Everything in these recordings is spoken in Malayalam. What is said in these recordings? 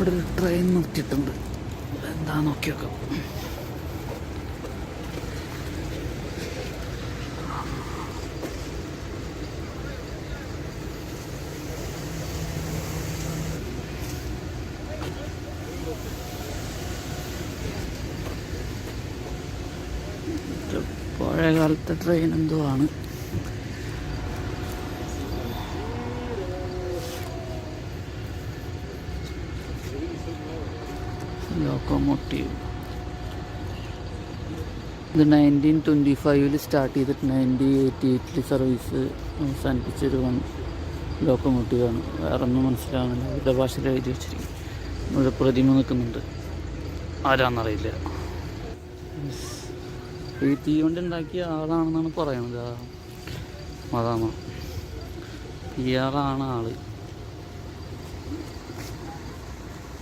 ഇവിടെ ഒരു ട്രെയിൻ നിർത്തിയിട്ടുണ്ട്. എന്താ നോക്കിയൊക്കെ നോക്കാം. ഇത് പഴയ കാലത്തെ ട്രെയിൻ എന്തോ ആണ്. ഇത് നയന്റീൻ ട്വന്റി ഫൈവിൽ സ്റ്റാർട്ട് ചെയ്തിട്ട് നയന്റീൻ എയ്റ്റി എയ്റ്റിൽ സർവീസ് അവസാനിപ്പിച്ചൊരു വൺ ലോക്കോമോട്ടീവാണ് വേറെ ഒന്നും മനസ്സിലാവുന്നില്ല. അവരുടെ ഭാഷയിൽ എഴുതി വെച്ചിരിക്കും ഇവിടെ പ്രതിമ നിൽക്കുന്നുണ്ട്. ആരാന്നറിയില്ല. ഈ തീ കൊണ്ട് ഉണ്ടാക്കിയ ആളാണെന്നാണ് പറയണത്. ആ മതാമ ഇയാളാണ് ആൾ.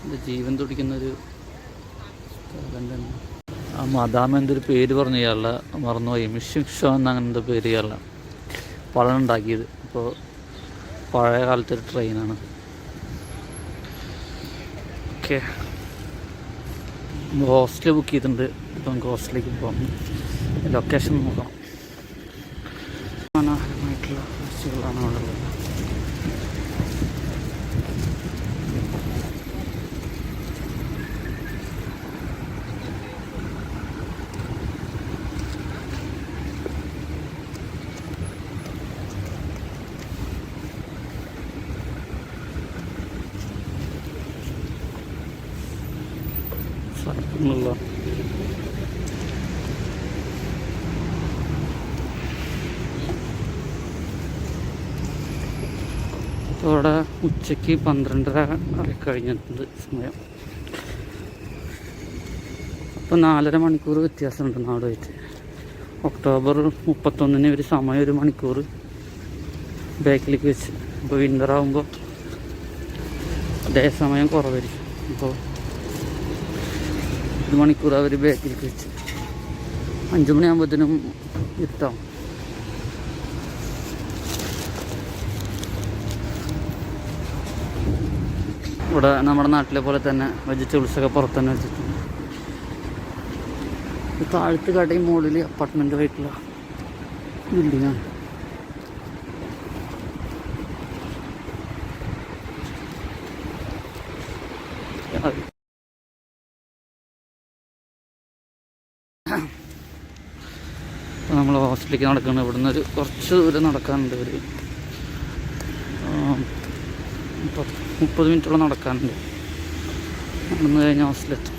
ഇത് ജീവൻ തുടിക്കുന്നൊരു സ്ഥലം തന്നെ. ആ മദാമ എന്തൊരു പേര് പറഞ്ഞു ഇയാളുടെ മറന്നുപോയി. മിഷൻ ഷോ എന്ന അങ്ങനത്തെ പേര് പഴം ഉണ്ടാക്കിയത്. അപ്പോൾ പഴയ കാലത്തെ ഒരു ട്രെയിനാണ്. ഓക്കെ. ഹോസ്റ്റൽ ബുക്ക് ചെയ്തിട്ടുണ്ട്. ഇപ്പം നമുക്ക് ഹോസ്റ്റലിലേക്ക് പോകാം ലൊക്കേഷൻ നോക്കണം. മനോഹരമായിട്ടുള്ള ഹോസ്റ്റലുകളാണ് ഉള്ളത് സ്ഥലങ്ങളുള്ള ഇപ്പോൾ ഇവിടെ ഉച്ചയ്ക്ക് പന്ത്രണ്ടര കഴിഞ്ഞിട്ടുണ്ട് സമയം. അപ്പോൾ നാലര മണിക്കൂർ വ്യത്യാസമുണ്ട് നാടുമായിട്ട് ഒക്ടോബർ മുപ്പത്തൊന്നിന് ഒരു സമയം ഒരു മണിക്കൂർ ബാക്കിലേക്ക് വെച്ച്. അപ്പോൾ വിന്റർ ആകുമ്പോൾ അതേ സമയം കുറവായിരിക്കും. അപ്പോൾ ഒരു മണിക്കൂർ അവർ ബാക്കിലേക്ക് വെച്ച്. അഞ്ച് മണിയാകുമ്പോഴത്തേനും ഇരുട്ടാവും. ഇവിടെ നമ്മുടെ നാട്ടിലെ പോലെ തന്നെ വെജിറ്റബിൾസൊക്കെ ഒക്കെ തന്നെ വെച്ചിട്ടുണ്ട്. താഴത്ത് കടയും മുകളിൽ അപ്പാർട്ട്മെന്റ് ആയിട്ടുള്ള ബിൽഡിങ്ങാണ് നമ്മൾ ഹോസ്റ്റലിലേക്ക് നടക്കുന്നത് ഇവിടുന്ന് ഒരു കുറച്ച് ദൂരം നടക്കാനുണ്ട് ഒരു പത്ത് മുപ്പത് മിനിറ്റോളം നടക്കാനുണ്ട്. നടന്നു കഴിഞ്ഞ ഹോസ്റ്റലെത്തും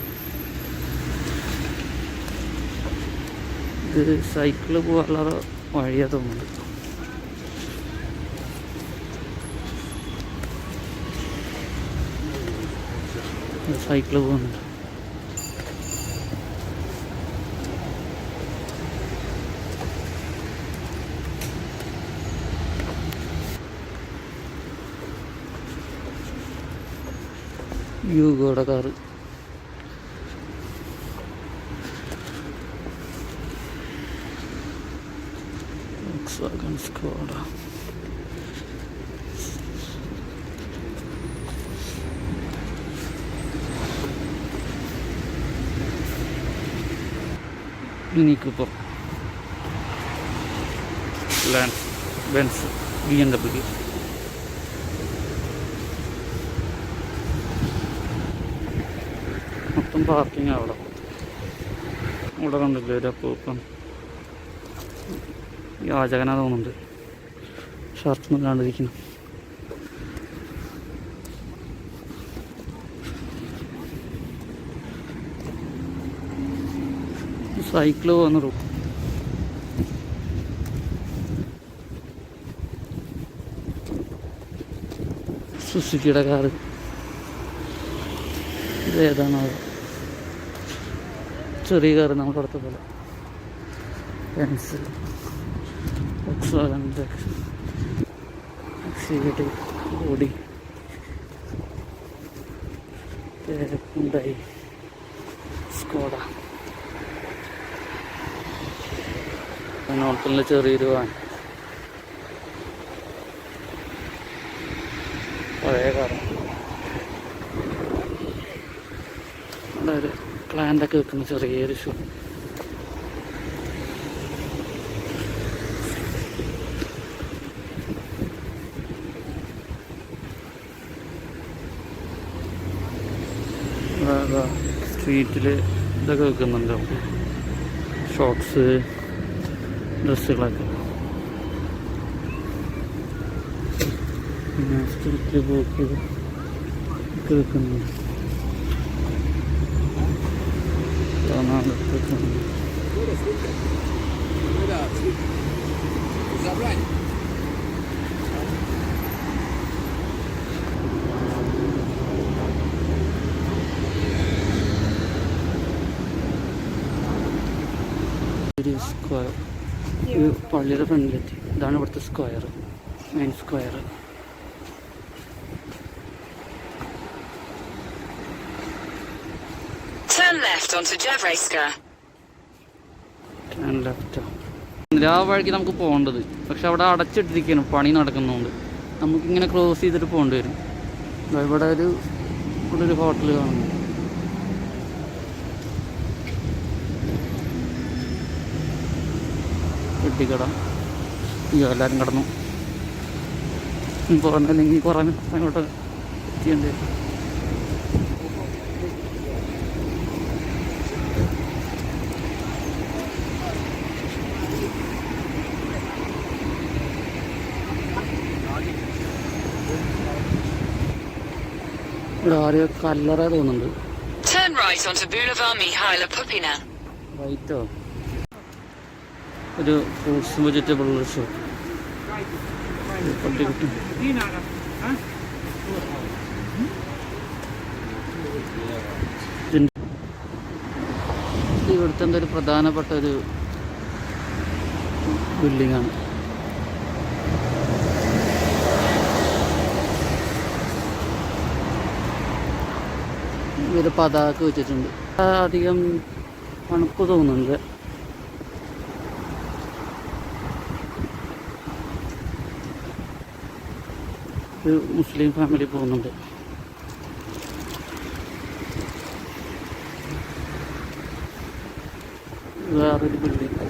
ഇത് സൈക്കിൾ പോകാനുള്ള വഴിയാ തോന്നുന്നത്. സൈക്കിൾ പോകുന്നുണ്ട് യൂഗോടെ car. Volkswagen Benz B M W മൊത്തം പാർക്കിംഗ് അവിടെ. ഇവിടെ കണ്ടില്ലേ ഒരു അപ്പൂപ്പൻ. യാചകനാ തോന്നുന്നുണ്ട്. ഷർട്ടൊന്നും ഇല്ലാണ്ടിരിക്കുന്നു സൈക്കിൾ പോകുന്ന റൂട്ട് സുസുക്കിയുടെ കാറ്. ഇത് ഏതാണ് ചെറിയ കാറ് നമുക്ക് അടുത്ത പോലെ. പെൻസിൽ എക്സിക്യൂട്ടീവ് ഓടി ഉണ്ടായി സ്കോഡ നോട്ടിലെ ചെറിയൊരു വാൻ പഴയ കാർ പ്ലാന്റ് ഒക്കെ വെക്കുന്ന ചെറിയൊരു ഷോ. സ്ട്രീറ്റിൽ ഇതൊക്കെ വെക്കുന്നുണ്ട്. ഷോർട്ട്സ് ഡ്രസ്സുകളൊക്കെ പിന്നെ സ്ട്രീറ്റിൽ പോക്ക് ഒക്കെ വെക്കുന്നുണ്ട്. വെക്കുന്നുണ്ട് ഒരു സ്ക്വയർ പള്ളിയുടെ ഫ്രണ്ടിലെത്തി. ഇതാണ് ഇവിടുത്തെ square main square Turn left onto Javrayska. Turn left. ആ വഴിക്ക് നമുക്ക് പോകേണ്ടത്. പക്ഷെ അവിടെ അടച്ചിട്ടിരിക്കുകയാണ്. പണി നടക്കുന്നതുകൊണ്ട്. നമുക്കിങ്ങനെ ക്ലോസ് ചെയ്തിട്ട് പോകേണ്ടി വരും. ഇവിടെ ഒരു ഇവിടെ ഒരു ഹോട്ടൽ കാണുന്നു. കെട്ടിക്കട. അയ്യോ എല്ലാവരും കിടന്നു. പറഞ്ഞല്ലെങ്കിൽ കുറേ അങ്ങോട്ട് എത്തിയേണ്ടി ആരെയോ കല്ലറ തോന്നുന്നുണ്ട്. Turn right onto Boulevard Mihaila Pupina. വൈറ്റോ ഒരു ഫ്രൂട്ട്സ് വെജിറ്റബിൾ ഷോപ്പ് ഇവിടുത്തെ എന്തൊരു പ്രധാനപ്പെട്ട ഒരു ബിൽഡിംഗ് ഇവർ പതാക വെച്ചിട്ടുണ്ട്. അധികം തണുപ്പ് തോന്നുന്നുണ്ട് ഒരു മുസ്ലിം ഫാമിലി പോകുന്നുണ്ട്. വേറൊരു ബിൽഡിംഗ്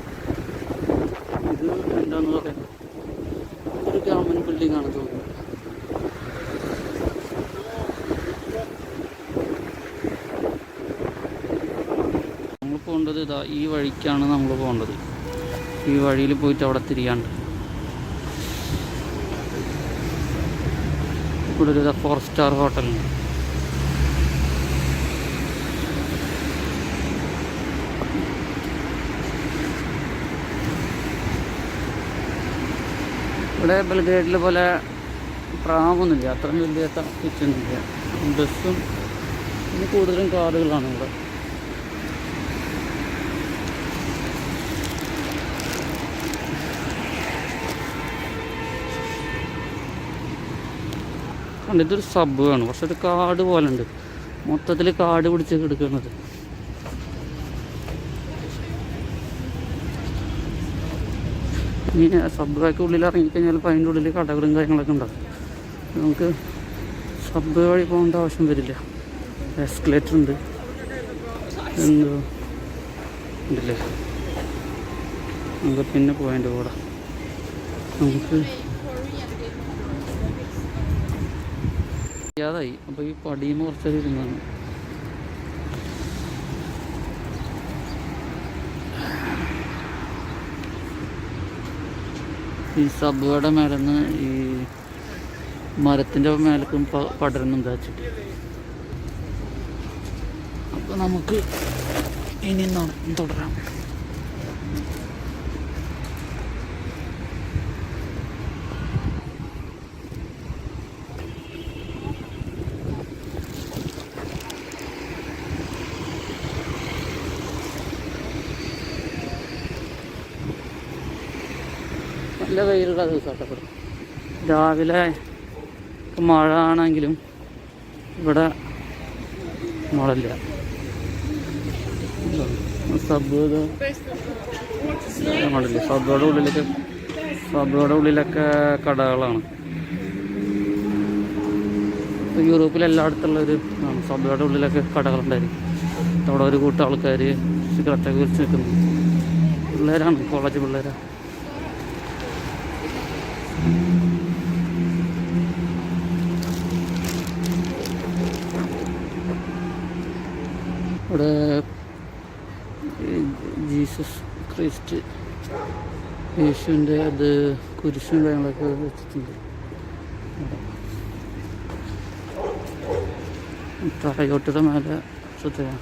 ഇത് എന്താന്ന് പറയാം ഒരു ഗവൺമെന്റ് ബിൽഡിംഗ് ആണ് തോന്നുന്നത് നമ്മൾ പോകേണ്ടത് ഇതാ ഈ വഴിക്കാണ് നമ്മൾ പോകേണ്ടത്. ഈ വഴിയിൽ പോയിട്ട് അവിടെ തിരിയാണ്ട്. ഇവിടെ ഒരു ഫോർ സ്റ്റാർ ഹോട്ടലുണ്ട് ഇവിടെ ബൽഗ്രേഡിൽ പോലെ ട്രാമൊന്നുമില്ല അത്രയും വലിയ കിച്ചൊന്നുമില്ല ബസ്സും പിന്നെ കൂടുതലും കാറുകളാണ് ഇവിടെ. കണ്ട ഇതൊരു സബ് ആണ് പക്ഷെ ഒരു കാട് പോലെ ഉണ്ട് മൊത്തത്തിൽ കാട് പിടിച്ച് കിടക്കുന്നത്. ഇനി സബ് ഒക്കെ ഉള്ളിൽ ഇറങ്ങിക്കഴിഞ്ഞാൽ ഇപ്പം അതിന്റെ ഉള്ളിൽ കടകളും കാര്യങ്ങളൊക്കെ ഉണ്ടാവും. നമുക്ക് സബ് വഴി പോകേണ്ട ആവശ്യം വരില്ല. എസ്കലേറ്റർ ഉണ്ട്. എന്തോ ഉണ്ടല്ലേ? നമുക്ക് പിന്നെ പോയതിന്റെ കൂടെ. നമുക്ക് ചെയ്യാതായി അപ്പോൾ ഈ പടിയുമ്പോൾ കുറച്ചൊരു ഇരുന്നാണ് ഈ സബ്വയുടെ മേലെ നിന്ന് ഈ മരത്തിന്റെ മേലേക്കും പടരുന്നുണ്ട് വെച്ചിട്ട് അപ്പോൾ നമുക്ക് ഇനി തുടരാം. നല്ല വെയിലുള്ള ദിവസമാട്ടോ രാവിലെ മഴ ആണെങ്കിലും ഇവിടെ മഴയില്ല. സബ് മഴയില്ല സബുകളുടെ ഉള്ളിലൊക്കെ സബുകളുടെ ഉള്ളിലൊക്കെ കടകളാണ്. യൂറോപ്പിൽ എല്ലായിടത്തുള്ള ഒരു. സബുകളുടെ ഉള്ളിലൊക്കെ കടകളുണ്ടായിരിക്കും. അവിടെ ഒരു കൂട്ടം ആൾക്കാർ സിഗരറ്റൊക്കെ കുറിച്ച് നിൽക്കുന്നു. പിള്ളേരാണ് കോളേജ് പിള്ളേരാണ് ഇവിടെ ജീസസ് ക്രൈസ്റ്റ് യേശുവിന്റെ അത് കുരിശും കാര്യങ്ങളൊക്കെ വെച്ചിട്ടുണ്ട്. തറയോട്ടിയുടെ മേലെ ശ്രദ്ധയാണ്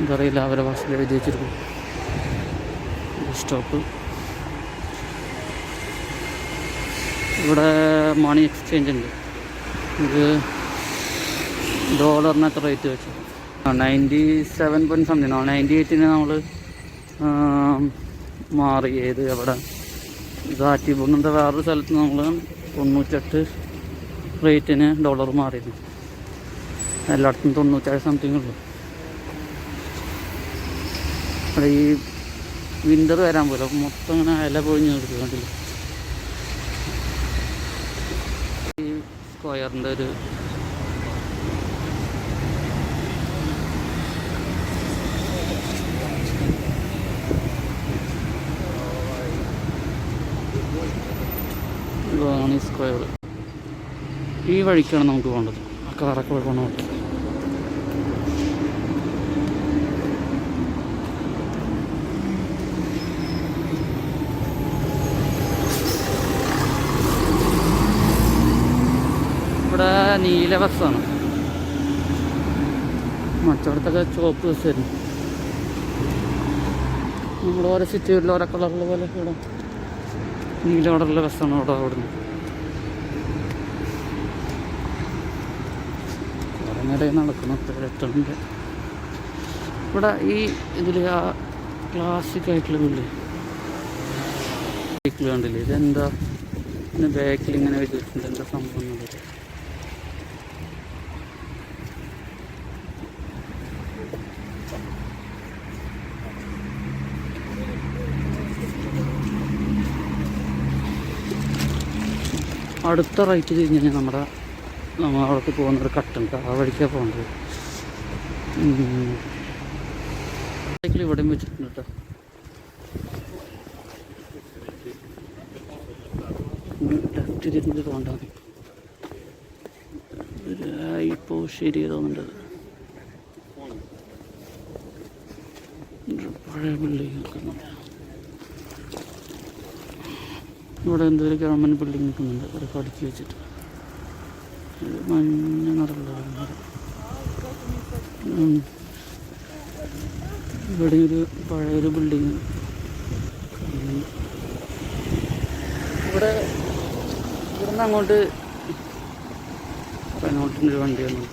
എന്തറിയില്ല അവരെ ഭാഷയിൽ എഴുതി വെച്ചിരിക്കും സ്റ്റോപ്പ് ഇവിടെ മണി എക്സ്ചേഞ്ച് ഉണ്ട്. ഇത് ഡോളറിനൊക്കെ റേറ്റ് വെച്ചു. Ninety seven point something ninety എയ്റ്റിന് നമ്മൾ മാറി. ഏത് എവിടെ ഗാറ്റിബുങ്ങിന്റെ വേറൊരു സ്ഥലത്ത് നമ്മൾ തൊണ്ണൂറ്റെട്ട് റേറ്റിന് ഡോളർ മാറിയിരുന്നു. എല്ലായിടത്തും തൊണ്ണൂറ്റേഴ് സംതിങ് ഉള്ളു. അവിടെ ഈ വിന്റർ വരാൻ പോലെ. മൊത്തം ഇങ്ങനെ ഇല പൊഴിഞ്ഞ് നിൽക്കുക കണ്ടില്ല ഈ സ്ക്വയറിന്റെ ഒരു ഇതാണ് ഈ സ്ക്വയർ. ഈ വഴിക്കാണ് നമുക്ക് പോകേണ്ടത്. ആ കാറൊക്കെ പോകണം നോക്കി ഇവിടെ നീല ബസ്സാണ് മറ്റവിടത്തൊക്കെ ചുവപ്പ് ബസ് വരും നമ്മൾ ഓരോ സിറ്റികളിൽ ഓരോ കളറുള്ള പോലെ ഇവിടെ നീല കളറുള്ള ബസ്സാണ് അവിടെ അവിടുന്ന്. കുറേ നേരം നടക്കണം എത്തണില്ല ഇവിടെ ഈ ഇതിൽ ആ ക്ലാസിക് ആയിട്ടുള്ള ബില്ല് കണ്ടില്ലേ? ഇതെന്താ? ഇതിന് ബാക്കിൽ ഇങ്ങനെ വെച്ചിട്ടുണ്ട്. എന്താ സംഭവം? അടുത്ത റൈറ്റ് തിരിഞ്ഞ് കഴിഞ്ഞാൽ നമ്മുടെ നമ്മൾ അവിടേക്ക് പോകുന്നൊരു കട്ടുണ്ട് ആ വഴിക്കാണ് പോകേണ്ടത്. സൈക്കിൾ ഇവിടെയും വെച്ചിട്ടുണ്ട് കേട്ടോ ഇപ്പോൾ ശരി തോന്നുന്നുണ്ട്. പഴയ ബിൽഡിംഗ് നിൽക്കുന്നുണ്ട് ഇവിടെ എന്തൊരു ഗവൺമെന്റ് ബിൽഡിംഗ് നിൽക്കുന്നുണ്ട്? ഒരു പഠിക്ക് വെച്ചിട്ട്. ഒരു മഞ്ഞ നിറമുള്ള ഒരു. ഇവിടെ ഒരു പഴയൊരു ബിൽഡിങ് ഇവിടെ ഇവിടുന്ന് അങ്ങോട്ട് അങ്ങോട്ടൊരു വണ്ടി വന്നു.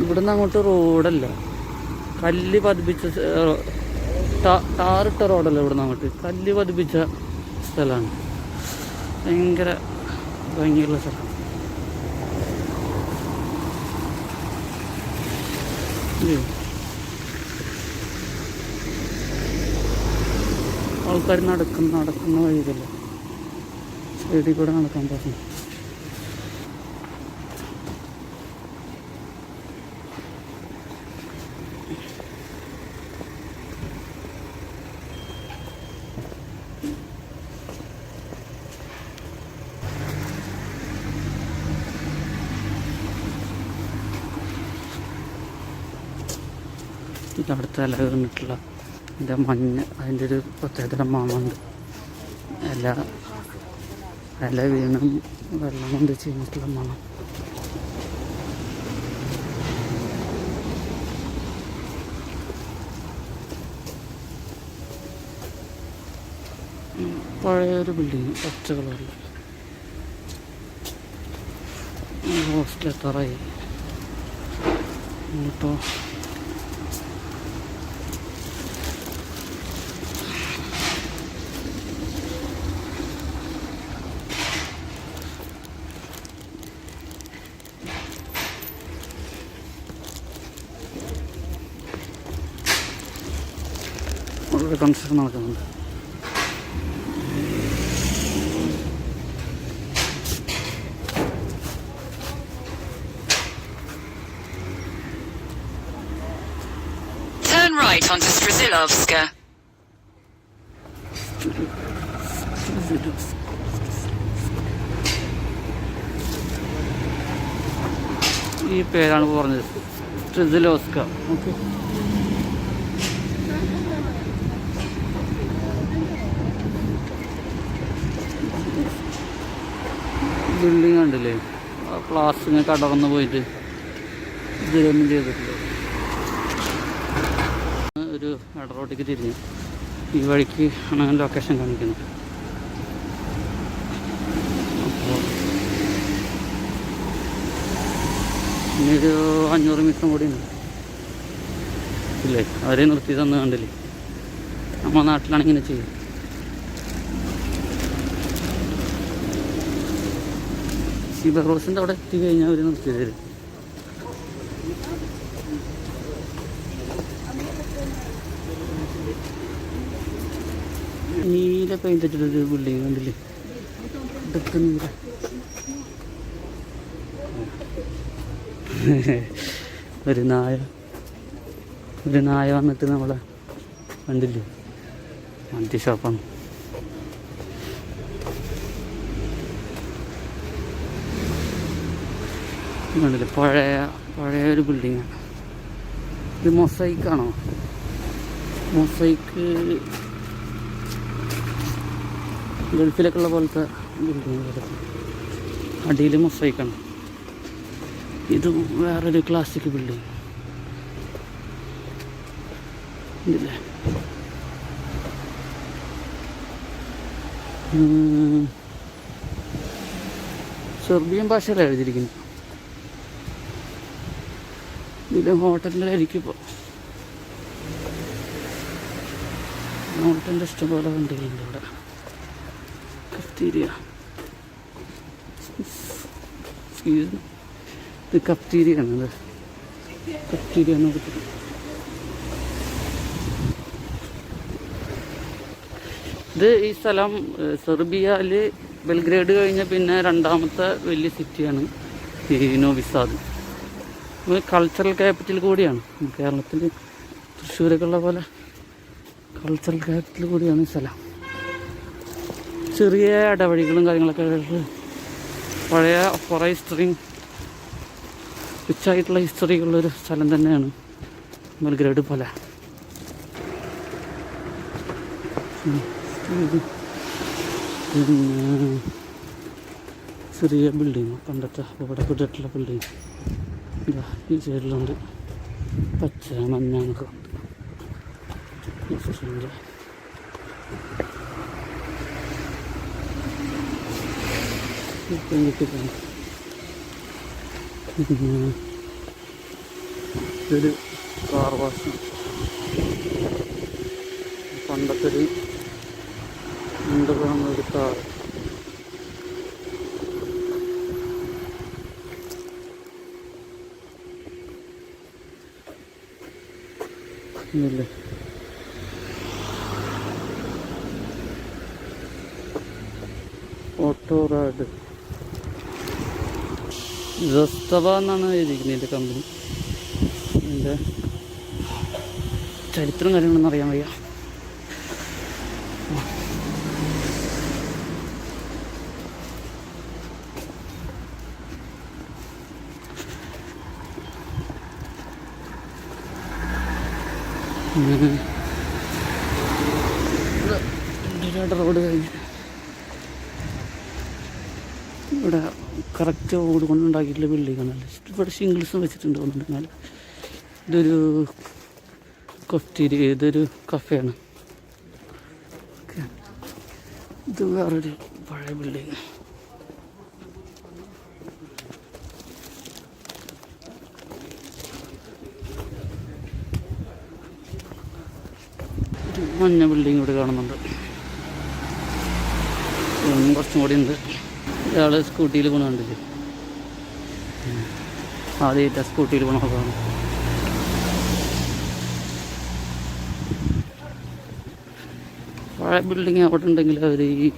ഇവിടുന്ന് അങ്ങോട്ട് റോഡല്ല കല്ല് പതിപ്പിച്ച ടാറിട്ട റോഡല്ല ഇവിടെ അങ്ങോട്ട്. കല്ല് പതിപ്പിച്ച സ്ഥലമാണ് ഭയങ്കര ഭംഗിയുള്ള സ്ഥലം? ആൾക്കാർ നടക്കുന്ന നടക്കുന്ന വഴിയിലല്ല? സൈഡിൽ കൂടെ നടക്കാൻ പറഞ്ഞു ഇതടുത്ത ഇല വീണിട്ടുള്ള ഇതിന്റെ മഞ്ഞ അതിന്റെ ഒരു പ്രത്യേകതരം മണമുണ്ട്. ഇല ഇല വീണും വെള്ളം കൊണ്ട് ചെയ്തിട്ടുള്ള മണം. പഴയൊരു ബിൽഡിങ് പച്ച കളറിൽ ഹോസ്റ്റൽ ഇപ്പോൾ കൺസ്ട്രക്ഷൻ നടക്കുന്നുണ്ട്. ഈ പേരാണ് പറഞ്ഞത്. സ്ട്രിസിലോസ്ക ഓക്കെ ബിൽഡിംഗ് കണ്ടില്ലേ? ആ ക്ലാസ് ഇങ്ങനെ പോയിട്ട് ഇതിലൊന്നും ചെയ്തിട്ടില്ല. ഒരു ഇടറോട്ടേക്ക് തിരിഞ്ഞു ഈ വഴിക്ക് ആണ് ലൊക്കേഷൻ കാണിക്കുന്നത്. അപ്പോൾ ഇനിയൊരു അഞ്ഞൂറ് മീറ്റർ കൂടി ഉണ്ട്. ഇല്ലേ? അവരെ നിർത്തി തന്നു കണ്ടില്ലേ? നമ്മുടെ നാട്ടിലാണെങ്കിൽ ഇങ്ങനെ ചെയ്യും സീബർ റോസിന്റെ അവിടെ എത്തി കഴിഞ്ഞാൽ അവർ നിർത്തി തരും നീല പെയിന്റ് അടിച്ചിട്ടൊരു ബിൽഡിങ് കണ്ടില്ലേ? ഇതൊക്കെ നീല. ഒരു നായ. ഒരു നായ വന്നിട്ട് നമ്മളെ കണ്ടില്ലേ? മന്തി ഷോപ്പാണ് കണ്ടില്ലേ? പഴയ പഴയ ഒരു ബിൽഡിങ്ങാണ് ഇത് മൊസൈക്കാണോ മൊസൈക്ക് ഗൾഫിലൊക്കെ ഉള്ള പോലത്തെ ബിൽഡിങ് അടിയിൽ മൊസൈക്കാണ് ഇത് വേറൊരു ക്ലാസിക് ബിൽഡിങ്. സെർബിയൻ ഭാഷയിലാണ് എഴുതിയിരിക്കുന്നത്. ഇത് ഹോട്ടലിലായിരിക്കും ഇപ്പോൾ ഹോട്ടലിന്റെ ഇഷ്ടംപോലെ വണ്ടികളുണ്ട് ഇവിടെ. കഫ്തീരിയ. ഇത് കപ്റ്റീരിയാണ് ഇത് കഫ്തീരിയ എന്ന് കൊടുത്തിട്ട് ഇത് ഈ സ്ഥലം സെർബിയയിൽ ബെൽഗ്രേഡ് കഴിഞ്ഞ പിന്നെ രണ്ടാമത്തെ വലിയ സിറ്റിയാണ് ഈ നോവിസാദ്. കൾച്ചറൽ ക്യാപിറ്റൽ കൂടിയാണ്. കേരളത്തിൽ തൃശ്ശൂരൊക്കെ പോലെ കൾച്ചറൽ ക്യാപിറ്റൽ കൂടിയാണ് ഈ സ്ഥലം. ചെറിയ ഇടവഴികളും കാര്യങ്ങളൊക്കെ പഴയ കുറേ ഹിസ്റ്ററിയും റിച്ചായിട്ടുള്ള ഹിസ്റ്ററി ഉള്ളൊരു സ്ഥലം തന്നെയാണ് മൽഗ്രേഡ് പോലെ. ചെറിയ ബിൽഡിങ് പണ്ടത്തെ അപകടപ്പെട്ടിട്ടുള്ള ബിൽഡിങ് ഈ സൈഡിലുണ്ട്. പച്ച മഞ്ഞ ഉണ്ട് തോന്നുന്നു കാർ വാഷ്. പണ്ടത്തെ ഒരു ഒരു കാർ. ഇല്ലേ ഓട്ടോ റാഡ്. ജസ്തവ എന്നാണ് എഴുതിയിരിക്കുന്നത് എന്റെ കമ്പനി. എന്റെ ചരിത്രം കാര്യങ്ങളൊന്നും അറിയാൻ വയ്യ. ഇവിടെ റോഡ് കഴിഞ്ഞ്. ഇവിടെ കറക്റ്റ് ഓട് കൊണ്ടുണ്ടാക്കിയിട്ടുള്ള ബിൽഡിംഗ് ആണല്ലേ ഇവിടെ ഷിംഗിൾസും വെച്ചിട്ടുണ്ട് തോന്നുന്നുണ്ടെങ്കിൽ ഇതൊരു കൊഫ്റ്റീരി ഇതൊരു കഫേയാണ്. ഇത് വേറൊരു പഴയ ബിൽഡിങ് ഒരു മഞ്ഞ ബിൽഡിംഗ് ഇവിടെ കാണുന്നുണ്ട്. കുറച്ചും കൂടി ഉണ്ട്. ഇയാൾ സ്കൂട്ടിയിൽ പോണ കണ്ടില്ലേ? ആദ്യമായിട്ടാണ് സ്കൂട്ടിയിൽ പോണ കാണും പഴയ ബിൽഡിങ് അവിടെ ഉണ്ടെങ്കിൽ അവർ ഈ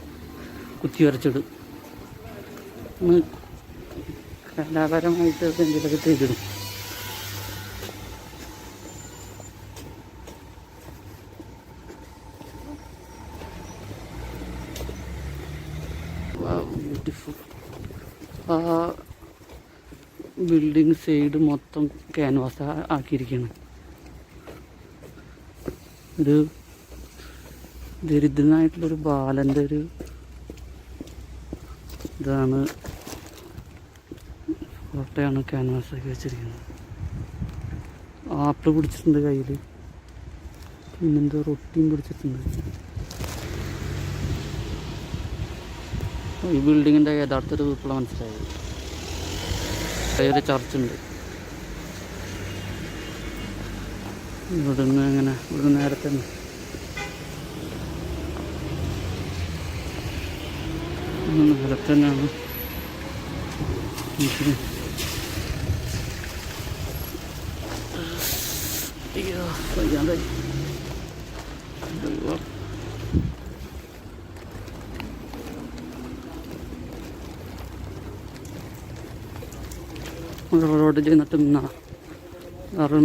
കുത്തി വരച്ചിടും. കലാപരമായിട്ട് എന്തെങ്കിലുമൊക്കെ ചെയ്തിടും ബ്യൂട്ടിഫുൾ ആ ബിൽഡിംഗ് സൈഡ് മൊത്തം ക്യാൻവാസ് ആക്കിയിരിക്കുകയാണ് ഒരു ദരിദ്രനായിട്ടുള്ളൊരു ബാലന്റെ ഒരു ഇതാണ് ഫോട്ടോയാണ് ക്യാൻവാസ് ആക്കി വെച്ചിരിക്കുന്നത്. ആപ്പിൾ പിടിച്ചിട്ടുണ്ട് കയ്യിൽ പിന്നെന്തോ റൊട്ടിയും പിടിച്ചിട്ടുണ്ട്. ഈ ബിൽഡിങ്ങിന്റെ യഥാർത്ഥ ഒരു വിപ്ലവം മനസ്സിലായത്. ഒരു ചർച്ചുണ്ട്. ഇവിടുന്ന് എങ്ങനെ ഇവിടുന്ന് നേരത്തെ നേരത്തന്നെയാണ്. അയ്യോ വയ്യാതായി റോഡ് ചെന്നിട്ട് നിന്നാണ്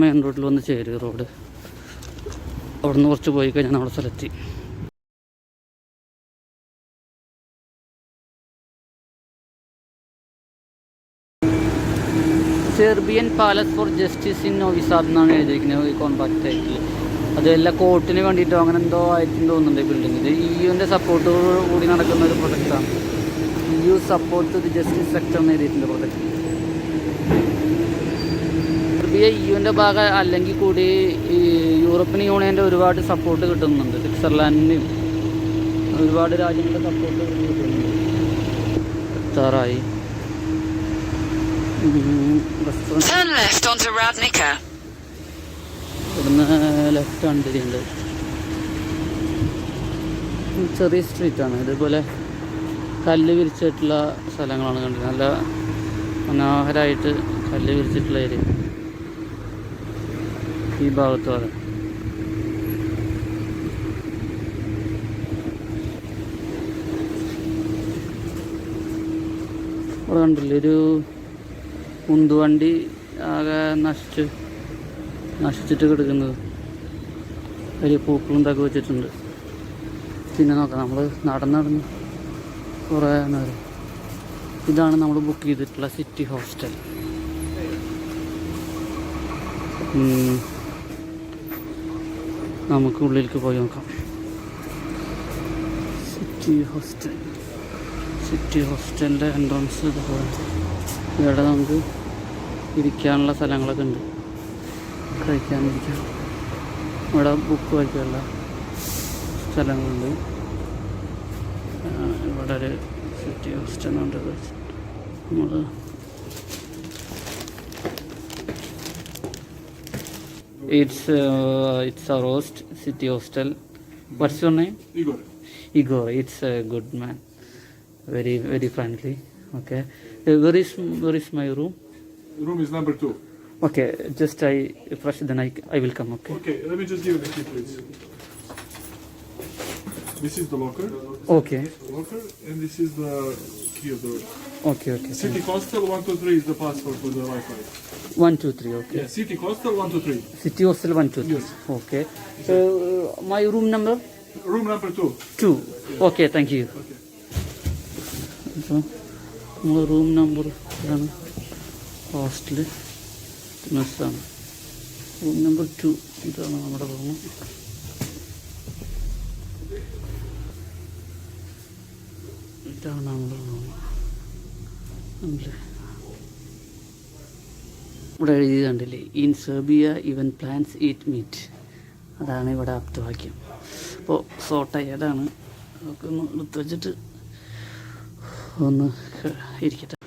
മെയിൻ റോഡിൽ വന്ന് ചേരും റോഡ്. അവിടുന്ന് കുറച്ച് പോയി കഴിഞ്ഞാൽ നമ്മുടെ സ്ഥലത്തി. Serbian palace for justice in Novi Sad എന്നാണ് എഴുതിയിരിക്കുന്നത് ഈ കോൺട്രാക്ട് ആയിട്ട് അത് എല്ലാ കോർട്ടിന് വേണ്ടിയിട്ടോ അങ്ങനെ എന്തോ ആയിട്ടും തോന്നുന്നുണ്ട് ബിൽഡിംഗ് ഇത് ഇ യുവിന്റെ സപ്പോർട്ട് കൂടി നടക്കുന്ന ഒരു പ്രൊജക്റ്റാണ് E U support the justice sector എന്ന് എഴുതിയിട്ടുണ്ട് പ്രൊജക്റ്റ് സെർബിയ ഇ യുവിന്റെ ഭാഗം അല്ലെങ്കിൽ കൂടി ഈ യൂറോപ്യൻ യൂണിയന്റെ ഒരുപാട് സപ്പോർട്ട് കിട്ടുന്നുണ്ട്. സ്വിറ്റ്സർലാൻഡിനും ഒരുപാട് രാജ്യങ്ങളുടെ സപ്പോർട്ട് കിട്ടുന്നുണ്ട്. എത്താറായി. ഇവിടുന്ന് ലെഫ്റ്റ് ആണ് തിരിയുന്നത് ചെറിയ സ്ട്രീറ്റാണ് ഇതുപോലെ കല്ല് വിരിച്ചിട്ടുള്ള സ്ഥലങ്ങളാണ് കണ്ടത് നല്ല മനോഹരമായിട്ട് കല്ല് വിരിച്ചിട്ടുള്ള ഏരിയ ഈ ഭാഗത്ത് ഇവിടെ കണ്ടില്ലേ ഒരു ഉന്തുവണ്ടി ആകെ നശിച്ച് നശിച്ചിട്ട് കിടക്കുന്നത്. വലിയ പൂക്കളും ഇതൊക്കെ വെച്ചിട്ടുണ്ട്. പിന്നെ നോക്കാം നമ്മൾ നടന്ന് നടന്ന് കുറേ നേരം. ഇതാണ് നമ്മൾ ബുക്ക് ചെയ്തിട്ടുള്ള സിറ്റി ഹോസ്റ്റൽ. നമുക്ക് ഉള്ളിലേക്ക് പോയി നോക്കാം. സിറ്റി ഹോസ്റ്റൽ സിറ്റി ഹോസ്റ്റലിന്റെ എൻട്രൻസ് ഇതുപോലെ ഇവിടെ നമുക്ക് ഇരിക്കാനുള്ള സ്ഥലങ്ങളൊക്കെ ഉണ്ട്. കഴിക്കാനിരിക്കാം. ഇവിടെ ബുക്ക് വായിക്കാനുള്ള സ്ഥലങ്ങളുണ്ട്. ഇവിടെ ഒരു സിറ്റി ഹോസ്റ്റലുണ്ട് നമ്മൾ It's uh, it's a host, city hostel. What's your name? Igor. Igor. It's a good man. Very very friendly. Okay. Uh, where is where is my room? Room is number two. Okay. Just I fresh then I I will come. Okay. Okay. Let me just give you the key, please. This is the locker. Okay. Locker, and this is the key of the. Okay. Okay. City Hostel 123 is the password for the Wi-Fi. One two three. Okay. Yeah, City Hostel 123. City hostel one two three. Yes. Okay. Uh, my room number Room number two. two. Okay. Thank you. Okay. അപ്പോൾ നമ്മൾ റൂം നമ്പർ ഇതാണ് ഹോസ്റ്റല് മെസ്സാണ് റൂം നമ്പർ ടു ഇതാണ് നമ്മുടെ റൂം ഇതാണ് നമ്മുടെ റൂം അല്ലേ ഇവിടെ എഴുതി കണ്ടില്ലേ ഇൻ സെർബിയ ഇവൻ പ്ലാൻസ് ഈറ്റ് മീറ്റ് അതാണ് ഇവിടെ ആപ്തവാക്യം അപ്പോൾ സോട്ട ഏതാണ്? അതൊക്കെ ഒന്ന് എടുത്ത് വെച്ചിട്ട് ഒന്ന് ഇരിക്കട്ടെ.